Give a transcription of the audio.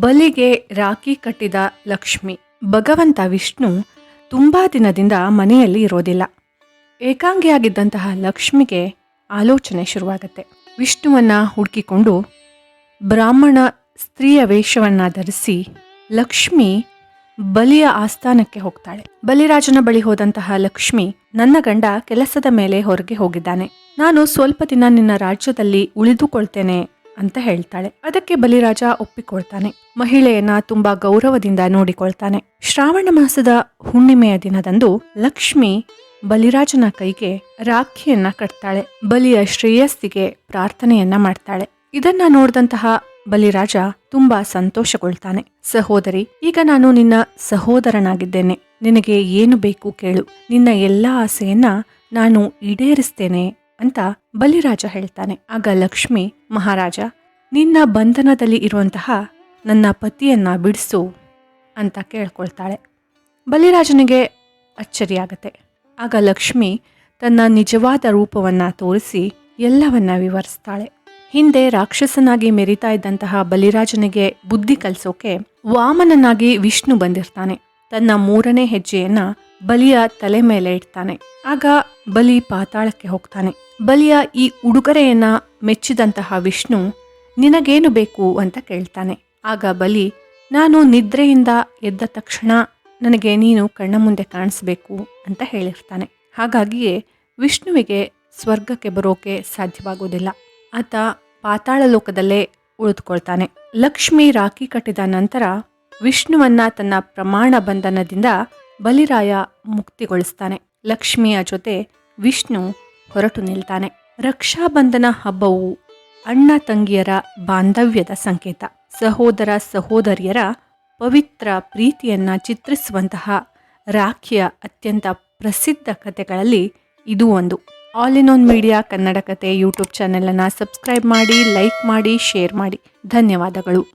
ಬಲಿಗೆ ರಾಖಿ ಕಟ್ಟಿದ ಲಕ್ಷ್ಮಿ. ಭಗವಂತ ವಿಷ್ಣು ತುಂಬ ದಿನದಿಂದ ಮನೆಯಲ್ಲಿ ಇರೋದಿಲ್ಲ. ಏಕಾಂಗಿಯಾಗಿದ್ದಂತಹ ಲಕ್ಷ್ಮಿಗೆ ಆಲೋಚನೆ ಶುರುವಾಗುತ್ತೆ. ವಿಷ್ಣುವನ್ನ ಹುಡುಕಿಕೊಂಡು ಬ್ರಾಹ್ಮಣ ಸ್ತ್ರೀಯ ವೇಷವನ್ನ ಧರಿಸಿ ಲಕ್ಷ್ಮಿ ಬಲಿಯ ಆಸ್ಥಾನಕ್ಕೆ ಹೋಗ್ತಾಳೆ. ಬಲಿರಾಜನ ಬಳಿ ಹೋದಂತಹ ಲಕ್ಷ್ಮಿ ನನ್ನ ಗಂಡ ಕೆಲಸದ ಮೇಲೆ ಹೊರಗೆ ಹೋಗಿದ್ದಾನೆ. ನಾನು ಸ್ವಲ್ಪ ದಿನ ನಿನ್ನ ರಾಜ್ಯದಲ್ಲಿ ಉಳಿದುಕೊಳ್ತೇನೆ ಅಂತ ಹೇಳ್ತಾಳೆ. ಅದಕ್ಕೆ ಬಲಿರಾಜ ಒಪ್ಪಿಕೊಳ್ತಾನೆ. ಮಹಿಳೆಯನ್ನ ತುಂಬಾ ಗೌರವದಿಂದ ನೋಡಿಕೊಳ್ತಾನೆ. ಶ್ರಾವಣ ಮಾಸದ ಹುಣ್ಣಿಮೆಯ ದಿನದಂದು ಲಕ್ಷ್ಮಿ ಬಲಿರಾಜನ ಕೈಗೆ ರಾಖಿಯನ್ನ ಕಟ್ತಾಳೆ. ಬಲಿಯ ಶ್ರೇಯಸ್ಸಿಗೆ ಪ್ರಾರ್ಥನೆಯನ್ನ ಮಾಡ್ತಾಳೆ. ಇದನ್ನ ನೋಡಿದಂತಹ ಬಲಿರಾಜ ತುಂಬಾ ಸಂತೋಷಗೊಳ್ತಾನೆ. ಸಹೋದರಿ, ಈಗ ನಾನು ನಿನ್ನ ಸಹೋದರನಾಗಿದ್ದೇನೆ. ನಿನಗೆ ಏನು ಬೇಕು ಕೇಳು. ನಿನ್ನ ಎಲ್ಲಾ ಆಸೆಯನ್ನ ನಾನು ಈಡೇರಿಸ್ತೇನೆ ಅಂತ ಬಲಿರಾಜ ಹೇಳ್ತಾನೆ. ಆಗ ಲಕ್ಷ್ಮಿ, ಮಹಾರಾಜ, ನಿನ್ನ ಬಂಧನದಲ್ಲಿ ಇರುವಂತಹ ನನ್ನ ಪತಿಯನ್ನ ಬಿಡಿಸು ಅಂತ ಕೇಳ್ಕೊಳ್ತಾಳೆ. ಬಲಿರಾಜನಿಗೆ ಅಚ್ಚರಿಯಾಗತ್ತೆ. ಆಗ ಲಕ್ಷ್ಮಿ ತನ್ನ ನಿಜವಾದ ರೂಪವನ್ನ ತೋರಿಸಿ ಎಲ್ಲವನ್ನ ವಿವರಿಸ್ತಾಳೆ. ಹಿಂದೆ ರಾಕ್ಷಸನಾಗಿ ಮೆರಿತಾ ಇದ್ದಂತಹ ಬಲಿರಾಜನಿಗೆ ಬುದ್ಧಿ ಕಲಿಸೋಕೆ ವಾಮನನಾಗಿ ವಿಷ್ಣು ಬಂದಿರ್ತಾನೆ. ತನ್ನ ಮೂರನೇ ಹೆಜ್ಜೆಯನ್ನ ಬಲಿಯ ತಲೆ ಮೇಲೆ ಇಡ್ತಾನೆ. ಆಗ ಬಲಿ ಪಾತಾಳಕ್ಕೆ ಹೋಗ್ತಾನೆ. ಬಲಿಯ ಈ ಉಡುಗೊರೆಯನ್ನು ಮೆಚ್ಚಿದಂತಹ ವಿಷ್ಣು ನಿನಗೇನು ಬೇಕು ಅಂತ ಕೇಳ್ತಾನೆ. ಆಗ ಬಲಿ, ನಾನು ನಿದ್ರೆಯಿಂದ ಎದ್ದ ತಕ್ಷಣ ನನಗೆ ನೀನು ಕಣ್ಣ ಮುಂದೆ ಕಾಣಿಸ್ಬೇಕು ಅಂತ ಹೇಳಿರ್ತಾನೆ. ಹಾಗಾಗಿಯೇ ವಿಷ್ಣುವಿಗೆ ಸ್ವರ್ಗಕ್ಕೆ ಬರೋಕೆ ಸಾಧ್ಯವಾಗುವುದಿಲ್ಲ ಆತ ಪಾತಾಳ ಲೋಕದಲ್ಲೇ ಉಳಿದುಕೊಳ್ತಾನೆ. ಲಕ್ಷ್ಮಿ ರಾಖಿ ಕಟ್ಟಿದ ನಂತರ ವಿಷ್ಣುವನ್ನ ತನ್ನ ಪ್ರಮಾಣ ಬಂಧನದಿಂದ ಬಲಿರಾಯ ಮುಕ್ತಿಗೊಳಿಸ್ತಾನೆ. ಲಕ್ಷ್ಮಿಯ ಜೊತೆ ವಿಷ್ಣು ಹೊರಟು ನಿಲ್ತಾನೆ. ರಕ್ಷಾಬಂಧನ ಹಬ್ಬವು ಅಣ್ಣ ತಂಗಿಯರ ಬಾಂಧವ್ಯದ ಸಂಕೇತ. ಸಹೋದರ ಸಹೋದರಿಯರ ಪವಿತ್ರ ಪ್ರೀತಿಯನ್ನ ಚಿತ್ರಿಸುವಂತಹ ರಾಖಿಯ ಅತ್ಯಂತ ಪ್ರಸಿದ್ಧ ಕಥೆಗಳಲ್ಲಿ ಇದು ಒಂದು. All in on media Kannada ಕತೆ ಯೂಟ್ಯೂಬ್ ಚಾನೆಲನ್ನು ಸಬ್ಸ್ಕ್ರೈಬ್ ಮಾಡಿ, ಲೈಕ್ ಮಾಡಿ, ಶೇರ್ ಮಾಡಿ. ಧನ್ಯವಾದಗಳು.